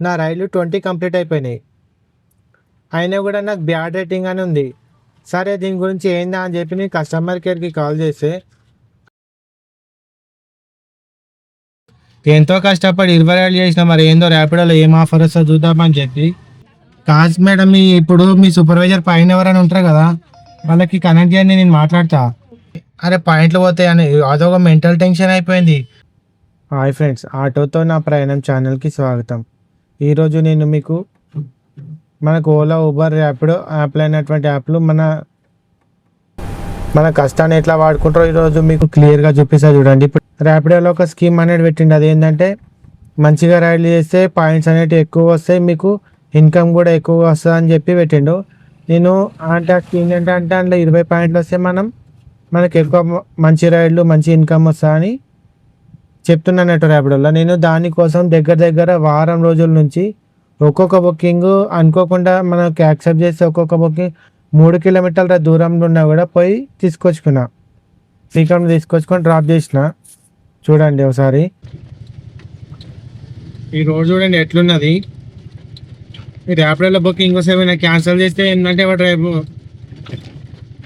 నా రైళ్ళు twenty complete అయిపోయినాయి. అయినా కూడా నాకు బ్యాడ్ రేటింగ్ అని ఉంది. సరే దీని గురించి ఏందా అని చెప్పి నేను కస్టమర్ కేర్కి కాల్ చేస్తే ఎంతో కష్టపడి ఇరవై ఏళ్ళు చేసిన మరి ఏందో ర్యాపిడోలో ఏం ఆఫర్ వస్తుందో చూద్దామని చెప్పి కాదు మేడం మీ ఇప్పుడు మీ సూపర్వైజర్ పైన ఎవరైనా ఉంటారు కదా వాళ్ళకి కనెక్ట్ చేయండి నేను మాట్లాడతా. అరే పాయింట్లు పోతాయి అని అదొక మెంటల్ టెన్షన్ అయిపోయింది. హాయ్ ఫ్రెండ్స్ ఆటోతో నా ప్రయాణం ఛానల్కి స్వాగతం. ఈరోజు నేను మీకు మనకు ఓలా ఊబర్ ర్యాపిడో యాప్లు అయినటువంటి యాప్లు మన మన కష్టాన్ని ఎట్లా వాడుకుంటారో ఈరోజు మీకు క్లియర్గా చూపిస్తా చూడండి. ఇప్పుడు ర్యాపిడోలో ఒక స్కీమ్ అనేది పెట్టిండి. అదేంటంటే మంచిగా రైడ్లు చేస్తే పాయింట్స్ అనేవి ఎక్కువ వస్తాయి మీకు ఇన్కమ్ కూడా ఎక్కువ వస్తుంది అని చెప్పి పెట్టిండు. నేను అంటే ఆ స్కీమ్ ఏంటంటే అందులో ఇరవై పాయింట్లు వస్తే మనం మనకి ఎక్కువ మంచి రైడ్లు మంచి ఇన్కమ్ వస్తుందని చెప్తున్నానట్టు ర్యాపిడోలో నేను దానికోసం దగ్గర దగ్గర వారం రోజుల నుంచి ఒక్కొక్క బుకింగ్ అనుకోకుండా మనకి యాక్సెప్ట్ చేస్తే ఒక్కొక్క బుకింగ్ మూడు కిలోమీటర్ల దూరంలో ఉన్నా కూడా పోయి తీసుకొచ్చుకున్నా. శ్రీకాకుళం తీసుకొచ్చుకొని డ్రాప్ చేసిన. చూడండి ఒకసారి. ఈ రోజు చూడండి ఎట్లున్నది. ఈ ర్యాపిడోలో బుకింగ్ వస్తే ఏమైనా క్యాన్సిల్ చేస్తే ఏంటంటే వాడు రేపు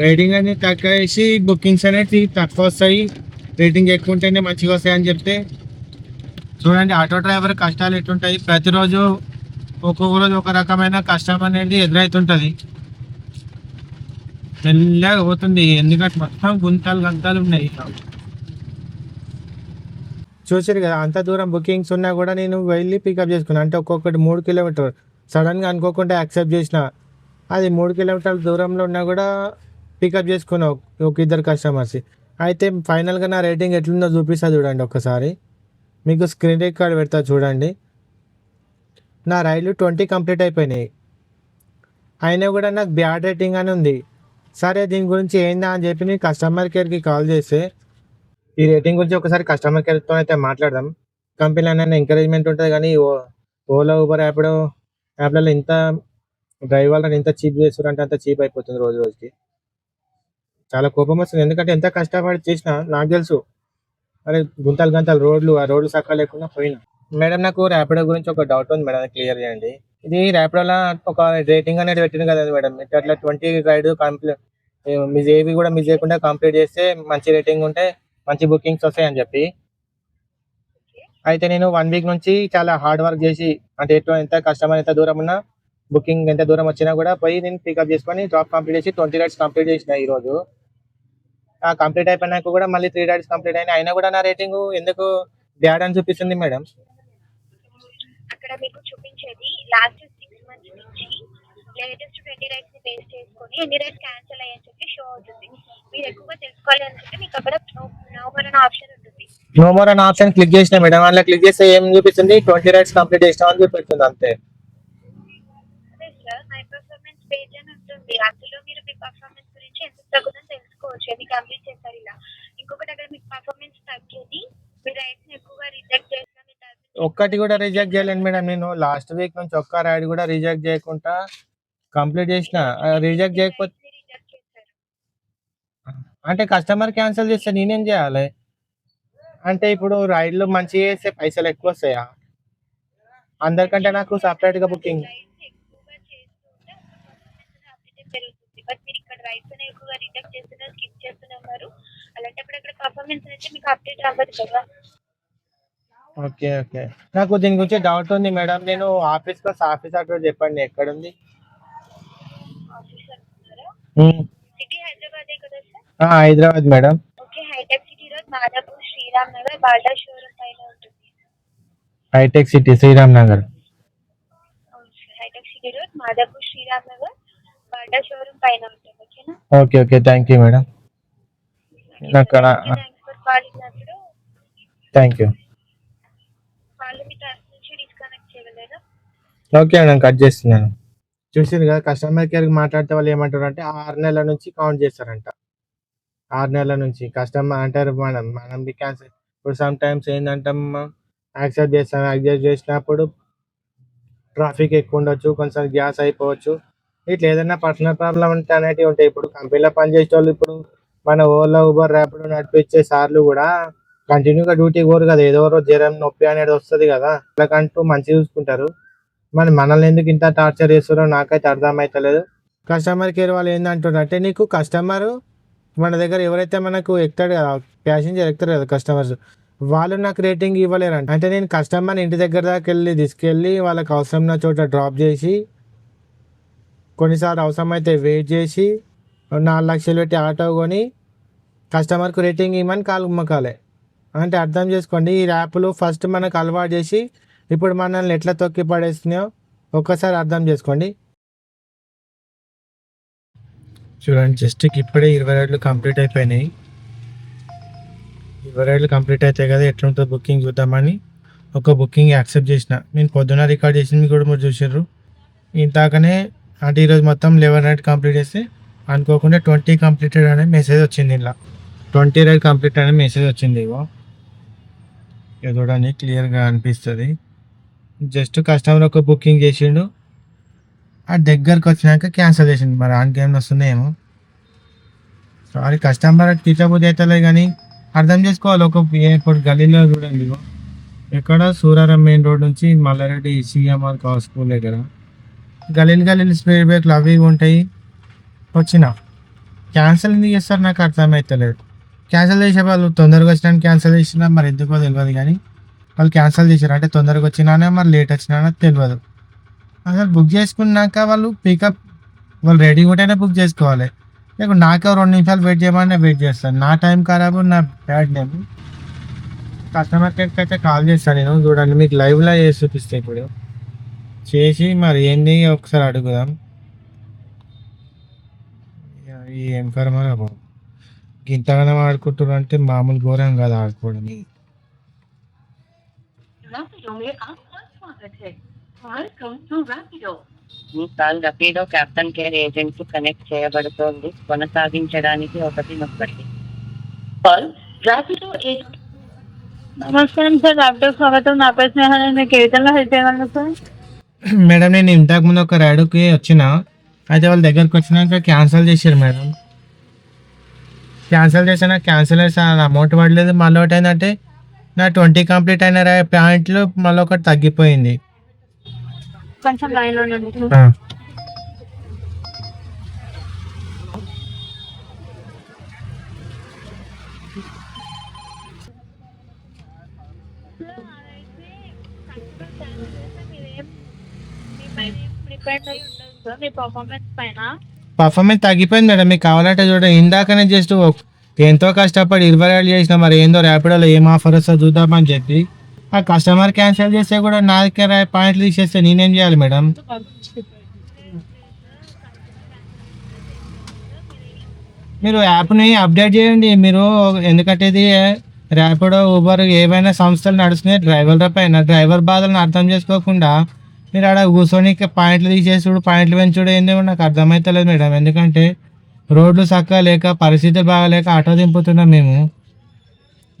రైడింగ్ అనేది తక్కువ వేసి బుకింగ్స్ అనేవి తక్కువ వస్తాయి. రేటింగ్ ఎక్కువ ఉంటేనే మంచిగా వస్తాయని చెప్తే చూడండి ఆటో డ్రైవర్ కష్టాలు ఎట్లుంటాయి? ప్రతిరోజు ఒక్కొక్క రోజు ఒక రకమైన కష్టం అనేది ఎదురవుతుంటుంది మెల్లగా పోతుంది. ఎందుకంటే మొత్తం గుంతలు గంతలు ఉన్నాయి. చూసారు కదా అంత దూరం బుకింగ్స్ ఉన్నా కూడా నేను వెళ్ళి పికప్ చేసుకున్నాను అంటే ఒక్కొక్కటి మూడు కిలోమీటర్ సడన్గా అనుకోకుండా యాక్సెప్ట్ చేసిన. అది మూడు కిలోమీటర్ల దూరంలో ఉన్నా కూడా పికప్ చేసుకున్నా ఒక ఇద్దరు కస్టమర్స్ అయితే ఫైనల్గా నా రేటింగ్ ఎట్లుందో చూపిస్తా చూడండి ఒక్కసారి. మీకు స్క్రీన్ రికార్డ్ పెడతా చూడండి. నా రైలు ట్వంటీ కంప్లీట్ అయిపోయినాయి. అయినా కూడా నాకు బ్యాడ్ రేటింగ్ అని ఉంది. సరే దీని గురించి ఏందా అని చెప్పి నేను కస్టమర్ కేర్కి కాల్ చేస్తే ఈ రేటింగ్ గురించి ఒకసారి కస్టమర్ కేర్తో అయితే మాట్లాడదాం. కంపెనీలో అయినా ఎంకరేజ్మెంట్ ఉంటుంది కానీ ఓ- ఓలా ఊబర్ యాప్లో యాప్లలో ఇంత డ్రైవర్లను ఇంత చీప్ చేస్తారంటే అంత చీప్ అయిపోతుంది రోజు రోజుకి. చాలా కోపం వస్తుంది. ఎందుకంటే ఎంత కష్టపడి చేసినా నాకు తెలుసు. అరే గుంతలు గంతలు రోడ్లు ఆ రోడ్లు సక్క లేకుండా పోయినా. మేడం నాకు ర్యాపిడో గురించి ఒక డౌట్ ఉంది మేడం. క్లియర్ చేయండి. ఇది ర్యాపిడోలో ఒక రేటింగ్ అనేది పెట్టింది కదా మేడం. అట్లా ట్వంటీ రైడ్ కంప్లీట్ మిస్ ఏవి కూడా మిస్ చేయకుండా కంప్లీట్ చేస్తే మంచి రేటింగ్ ఉంటే మంచి బుకింగ్స్ వస్తాయని చెప్పి. అయితే నేను వన్ వీక్ నుంచి చాలా హార్డ్ వర్క్ చేసి అంటే ఎటు ఎంత కస్టమర్ ఎంత దూరం ఉన్నా బుకింగ్ ఎంత దూరం వచ్చినా కూడా పోయి నేను పికప్ చేసుకొని డ్రాప్ కంప్లీట్ చేసి ట్వంటీ రైడ్స్ కంప్లీట్ చేసిన ఈ రోజు. కంప్లీట్ అయిపోయినాక కూడా మళ్ళీ త్రీ రైడ్స్ కంప్లీట్ అయినా అయినా కూడా నా రేటింగ్ ఎందుకు బ్యాడ్ అని చూపిస్తుంది మేడం అక్కడ మీకు చూపించేది లాస్ట్ సిక్స్ మంత్స్ నుంచి లేటెస్ట్ ట్వంటీ రైట్స్ని బేస్ చేసుకొని ఎన్ని రైట్స్ క్యాన్సిల్ అయ్యని చెప్పి షో అవుతుంది. మీరు ఎక్కువగా తెలుసుకోవాలి అనుకుంటే మీకు అక్కడ నవంబర్ అనే ఆప్షన్ ఉంటుంది. నో మోర్ అనే ఆప్షన్ క్లిక్ చేసిన మేడం అందులో క్లిక్ చేస్తే ఏం చూపిస్తుంది? ట్వంటీ రైడ్స్ కంప్లీట్ చేసిన అని చూపిస్తుంది అంతే అదే సార్ మై పర్ఫార్మెన్స్ పేజ్ అని ఉంటుంది అందులో మీరు మీ పర్ఫార్మెన్స్ గురించి ఎంత తగ్గుతుందో తెలుసుకోవచ్చు ఎన్ని కంప్లీట్ చేస్తారు ఇలా ఇంకొకటి అక్కడ మీకు పర్ఫార్మెన్స్ తగ్గేది మీ రైట్స్ని ఎక్కువగా రిజెక్ట్ చేసిన మీ తరఫు నుంచి ఒక్కటి కూడా రిజెక్ట్ చేయలేను మేడం నేను. లాస్ట్ వీక్ నుంచి ఒక్క రైడ్ కూడా రిజెక్ట్ చేయకుండా కంప్లీట్ చేసిన రిజెక్ట్ చేయకపోతే అంటే కస్టమర్ క్యాన్సిల్ చేస్తే నేనేం చేయాలి? అంటే ఇప్పుడు రైడ్లు మంచిగా చేస్తే పైసలు ఎక్కువ వస్తాయా? అందరికంటే నాకు సపరేట్గా బుకింగ్ అలాంటప్పుడు అక్కడ పర్ఫార్మెన్స్ అయితే మీకు అప్డేట్ అవ్వదు కదా? ఓకే ఓకే నాకు దీని గురించి డౌట్ ఉంది మేడం నేను ఆఫీస్ కోసం ఆఫీస్ అడ్రస్ చెప్పండి ఎక్కడ ఉంది ఆఫీస్ అనుకున్నారా ఉమ్. సిటీ హైదరాబాదే కదా సార్ ఆ, Hyderabad madam okay hi tech city road Madhapur Sriram Nagar Balda showroom పైన ఉంటుంది హైటెక్ సిటీ శ్రీరామ్ నగర్ అవును sir hi tech city road Madhapur Sriram Nagar Balda showroom పైన ఉంటుంది ఓకేనా okay okay thank you madam అక్కడ థ్యాంక్స్ ఫర్ కాలింగ్ అప్పుడు thank you okay madam cut చేస్తున్నాను. చూసింది కదా కస్టమర్ కేర్ మాట్లాడితే వాళ్ళు ఏమంటారు అంటే ఆరు నెలల నుంచి కౌంట్ చేస్తారంట. ఆరు నెలల నుంచి కస్టమర్ అంటారు మనం మనం క్యాన్సిల్ ఇప్పుడు సమ్ టైమ్స్ ఏంటంటే యాక్సెప్ట్ చేస్తాం యాక్సెప్ట్ చేసినప్పుడు ట్రాఫిక్ ఎక్కువ ఉండొచ్చు కొంచెం గ్యాస్ అయిపోవచ్చు. ఇట్లా ఏదైనా పర్సనల్ ప్రాబ్లం అంటే అనేటివి ఉంటాయి. ఇప్పుడు కంపెనీలో పనిచేసే వాళ్ళు ఇప్పుడు మన ఓలా ఊబర్ ర్యాపిడో నడిపించే సార్లు కూడా కంటిన్యూగా డ్యూటీ పోరు కదా. ఏదో రోజు జ్వరం నొప్పి అనేది వస్తుంది కదా. వాళ్ళకంటూ మంచి చూసుకుంటారు. మరి మనల్ని ఎందుకు ఇంత టార్చర్ చేస్తారో నాకైతే అర్థమవుతలేదు కస్టమర్ కేర్ వాళ్ళు ఏందంటారు అంటే నీకు కస్టమర్ మన దగ్గర ఎవరైతే మనకు ఎక్కుతాడు కదా ప్యాసింజర్ ఎక్కుతారు కదా కస్టమర్స్ వాళ్ళు నాకు రేటింగ్ ఇవ్వలేరంట. అంటే నేను కస్టమర్ ఇంటి దగ్గర దాకా వెళ్ళి తీసుకెళ్ళి వాళ్ళకి అవసరం చోట డ్రాప్ చేసి కొన్నిసార్లు అవసరమైతే వెయిట్ చేసి నాలుగు లక్షలు పెట్టి ఆటో కొని కస్టమర్కు రేటింగ్ ఇవ్వమని కాలు మొక్కాలి అంటే అర్థం చేసుకోండి ఈ యాప్లు ఫస్ట్ మనకు అలవాటు చేసి ఇప్పుడు మనల్ని ఎట్లా తొక్కి పడేస్తున్నాయో ఒక్కసారి అర్థం చేసుకోండి. చూడండి జస్ట్ ఇప్పుడే ఇరవై రైడ్లు కంప్లీట్ అయిపోయినాయి. ఇరవై రైడ్లు కంప్లీట్ అయితే కదా ఎట్లుంటుందో బుకింగ్ చూద్దామని ఒక బుకింగ్ యాక్సెప్ట్ చేసిన. నేను పొద్దున రికార్డ్ చేసింది కూడా మీరు చూసారు ఇంతాకనే అంటే ఈరోజు మొత్తం లెవెన్ రైడ్ కంప్లీట్ చేస్తే అనుకోకుండా ట్వంటీ కంప్లీటెడ్ అనే మెసేజ్ వచ్చింది ఇలా. ట్వంటీ రైడ్ కంప్లీట్ అనే మెసేజ్ వచ్చింది ఇగో. ఇక చూడండి క్లియర్గా అనిపిస్తుంది. జస్ట్ కస్టమర్ ఒక బుకింగ్ చేసిండు. ఆ దగ్గరకు వచ్చినాక క్యాన్సిల్ చేసిండు. మరి ఆన్ వస్తుందేమో సారీ కస్టమర్ తీర్చబుద్ధి అవుతలే కానీ అర్థం చేసుకోవాలి. ఒక ఇప్పుడు గలీలో చూడండి ఎక్కడ? సూరారం మెయిన్ రోడ్ నుంచి మల్లారెడ్డి సిఎంఆర్ కార్ స్కూల్ దగ్గర. గలీలు గలీలు స్పీడ్ బ్రేక్లు అవి ఉంటాయి. వచ్చిన. క్యాన్సిల్ ఎందుకు చేస్తారు? నాకు అర్థమవుతలేదు క్యాన్సిల్ చేసే వాళ్ళు తొందరగా వచ్చినా క్యాన్సిల్ చేసినా మరి ఎందుకో తెలియదు కానీ వాళ్ళు క్యాన్సిల్ చేశారు. అంటే తొందరగా వచ్చినానే మరి లేట్ వచ్చినా తెలియదు అసలు బుక్ చేసుకున్నాక వాళ్ళు పికప్ వాళ్ళు రెడీ ఉంటేనే బుక్ చేసుకోవాలి. లేక నాకే రెండు నిమిషాలు వెయిట్ చేయమని వెయిట్ చేస్తాను. నా టైం ఖరాబు నా బ్యాడ్ నేమ్ కస్టమర్ కేర్కి అయితే కాల్ చేస్తాను నేను. చూడండి మీకు లైవ్లో చేసి చూపిస్తే ఇప్పుడు. చేసి మరి ఏంది ఒకసారి అడుగుదాం. ఈ ఏం కర్మరా ఇంతగానో ఆడుకుంటున్నారు అంటే మామూలు ఘోరం కాదు ఆడుకోవడం Rapido में आपका स्वागत है welcome to Rapido. Me call Rapido captain care agent కు కనెక్ట్ చేయబడుతోంది కొనసాగించడానికి ఒకటి నొక్కండి पर Rapido एक నమస్కారం సార్ డాక్టర్ స్వాగతం నా పేరు స్నేహ నేను మీకు ఏ విధంగా హెల్ప్ చేయగలను సార్ మేడం నేను ఇంతకు ముందు ఒక రైడ్కి వచ్చిన అయితే వాళ్ళ దగ్గరికి వచ్చినాక క్యాన్సిల్ చేశారు మేడం క్యాన్సిల్ చేసిన క్యాన్సిల్ చేసిన అమౌంట్ పడలేదు మళ్ళీ ఒకటి ఏంటంటే నా ట్వంటీ కంప్లీట్ అయిన పాయింట్లు మళ్ళీ ఒకటి తగ్గిపోయింది. కొంచెం పర్ఫార్మెన్స్ తగ్గిపోయింది మేడం. మీకు కావాలంటే చూడండి ఇందాకనే జస్ట్ ఎంతో కష్టపడి ఇరవై ఏళ్ళు చేసిన మరి ఏందో ర్యాపిడోలో ఏం ఆఫర్ వస్తుందో చూద్దామని చెప్పి. ఆ కస్టమర్ క్యాన్సిల్ చేస్తే కూడా నా దగ్గర పాయింట్లు తీసేస్తే నేనేం చేయాలి మేడం? మీరు యాప్ని అప్డేట్ చేయండి. మీరు ఎందుకంటే ఇది ర్యాపిడో ఊబర్ ఏవైనా సంస్థలు నడుస్తున్నాయి. డ్రైవర్ల పైన డ్రైవర్ బాధలను అర్థం చేసుకోకుండా మీరు ఆడ కూర్చొని పాయింట్లు తీసేసుడు పాయింట్లు పెంచుడు ఏందో నాకు అర్థమవుతలేదు మేడం. ఎందుకంటే రోడ్లు చక్కగా లేక పరిస్థితులు బాగాలేక ఆటో దింపుతున్నాం మేము.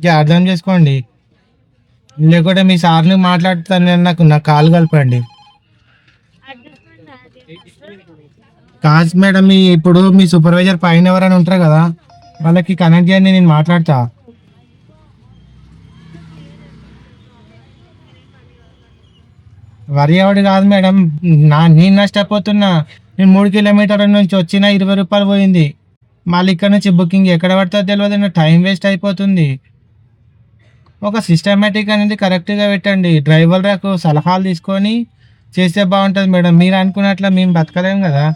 ఇక అర్థం చేసుకోండి. లేకుంటే మీ సార్ని మాట్లాడుతాను నేను నాకు నా కాల్ కలపండి. కాదు మేడం మీ ఇప్పుడు మీ సూపర్వైజర్ పైన ఎవరైనా ఉంటారు కదా వాళ్ళకి కనెక్ట్ చేయండి నేను మాట్లాడతా. వరి ఎవడు కాదు మేడం నా నేను నష్టపోతున్నా. నేను మూడు కిలోమీటర్ల నుంచి వచ్చిన ఇరవై రూపాయలు పోయింది. మళ్ళీ ఇక్కడ నుంచి బుకింగ్ ఎక్కడ పడుతుందో తెలియదు నా టైం వేస్ట్ అయిపోతుంది. ఒక సిస్టమేటిక్ అనేది కరెక్ట్గా పెట్టండి. డ్రైవర్లకు సలహాలు తీసుకొని చేస్తే బాగుంటుంది మేడం. మీరు అనుకున్నట్లు మేము బతకలేం కదా.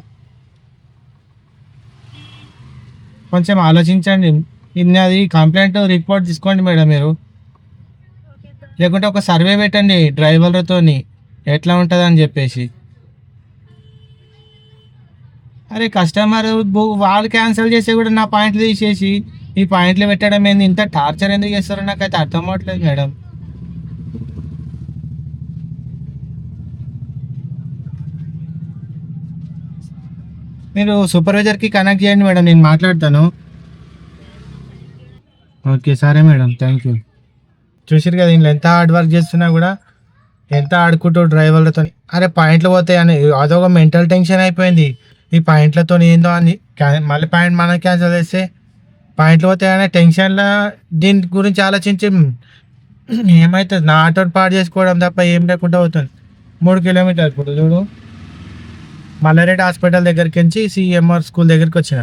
కొంచెం ఆలోచించండి. ఇది అది కంప్లైంట్ రిపోర్ట్ తీసుకోండి మేడం మీరు. లేకుంటే ఒక సర్వే పెట్టండి డ్రైవర్లతోని. ఎట్లా ఉంటుంది అని చెప్పేసి. అరే కస్టమర్ వాళ్ళు క్యాన్సిల్ చేసి కూడా నా పాయింట్లు తీసేసి ఈ పాయింట్లు పెట్టడం ఏంది? ఇంత టార్చర్ ఎందుకు చేస్తారో నాకైతే అర్థం అవ్వట్లేదు మేడం. మీరు సూపర్వైజర్కి కనెక్ట్ చేయండి మేడం నేను మాట్లాడతాను. ఓకే సరే మేడం థ్యాంక్ యూ చూసారు కదా దీనిలో ఎంత హార్డ్ వర్క్ చేస్తున్నా కూడా ఎంత ఆడుకుంటూ డ్రైవర్లతో అరే పాయింట్లు పోతాయి అని అదొక మెంటల్ టెన్షన్ అయిపోయింది. ఈ పాయింట్లతో ఏందో అని మళ్ళీ పాయింట్ మనం క్యాన్సిల్ చేస్తే పాయింట్లు పోతాయి అనే టెన్షన్లో దీని గురించి ఆలోచించి ఏమవుతుంది నా ఆటో పాడు చేసుకోవడం తప్ప ఏం లేకుండా అవుతుంది మూడు కిలోమీటర్ ఇప్పుడు చూడు. మల్లారెడ్డి హాస్పిటల్ దగ్గరికి నుంచి సిఎంఆర్ స్కూల్ దగ్గరికి వచ్చిన.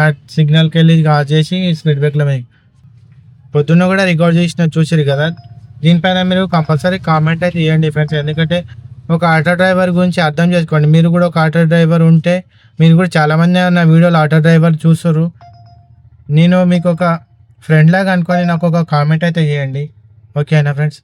ఆ సిగ్నల్కి వెళ్ళి ఆఫ్ చేసి స్పీడ్ బ్రేక్లో పోయి. పొద్దున్న కూడా రికార్డ్ చేసిన చూసిరు కదా. దీనిపైన మీరు కంపల్సరీ కామెంట్ అయితే చేయండి ఫ్రెండ్స్. ఎందుకంటే ఒక ఆటో డ్రైవర్ గురించి అర్థం చేసుకోండి. మీరు కూడా ఒక ఆటో డ్రైవర్ ఉంటే మీరు కూడా చాలామంది నా వీడియోలో ఆటో డ్రైవర్ చూస్తారు. నేను మీకు ఒక ఫ్రెండ్ లాగా అనుకొని నాకు ఒక కామెంట్ అయితే చేయండి. ఓకేనా ఫ్రెండ్స్